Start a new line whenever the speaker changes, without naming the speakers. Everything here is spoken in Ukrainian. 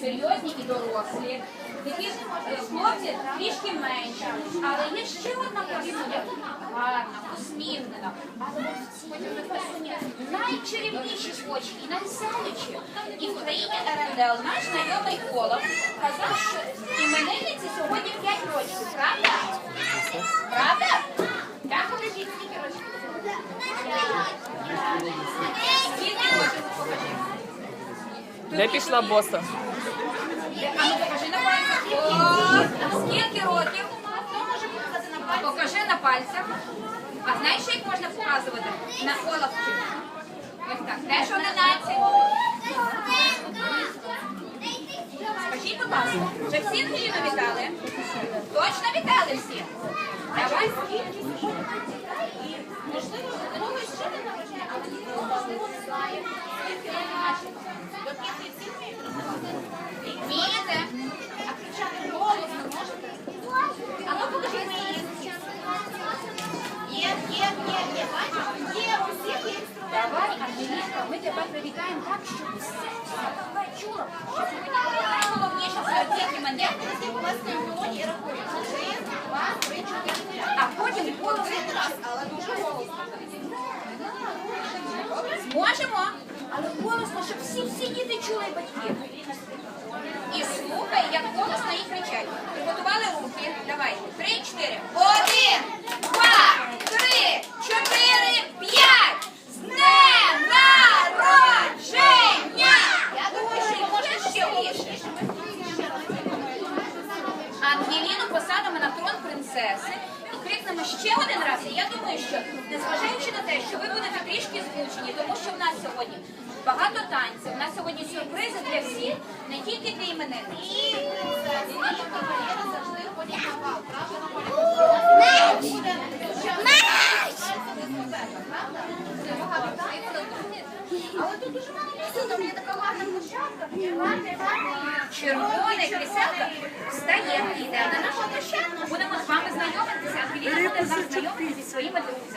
серйозні і дорослі. Такі е, хлопці трішки менші. Але є ще одна красуня, гарна, усміхнена. Але найчарівніші очі і найсяючі. І в країні РНДЛ наш знайомий Олаф казав, що іменинниці сьогодні 5 років. Правда? Правда? Так, покажіть, скільки років? Скільки років покажи?
Де пішла боса?
Покажи на пальцях. Скільки років? Хто може показати на пальцях? Покажи на пальцях. А знаєш, як можна показувати? На коловці. Ось так. Теж 11. Скажіть, будь ласка, вже всі Ангеліну вітали? Точно вітали всі? Давай. тебе привітаємо так, щоб все, все тебе чуло. Що сьогодні найголовніше серед цих іменинників. У вас мелодії рахують. Один, два, три, чотири. А потім один раз, але дуже голосно. Зможемо, але голосно, щоб всі всі діти чули батьків. І слухай, як голосно їх кричать. Ангеліну посадимо на трон принцеси і крикнемо ще один раз. І я думаю, що незважаючи на те, що ви будете трішки змучені, тому що в нас сьогодні багато танців, в нас сьогодні сюрпризи для всіх, не тільки для іменинників. Але тут дуже мало місця, там є така гарна площадка. Гарна, гарна. Червоне кріселка встає і йде на нашу площадку. Будемо з вами знайомитися. Ангеліна буде з нами знайомитися зі своїми друзями.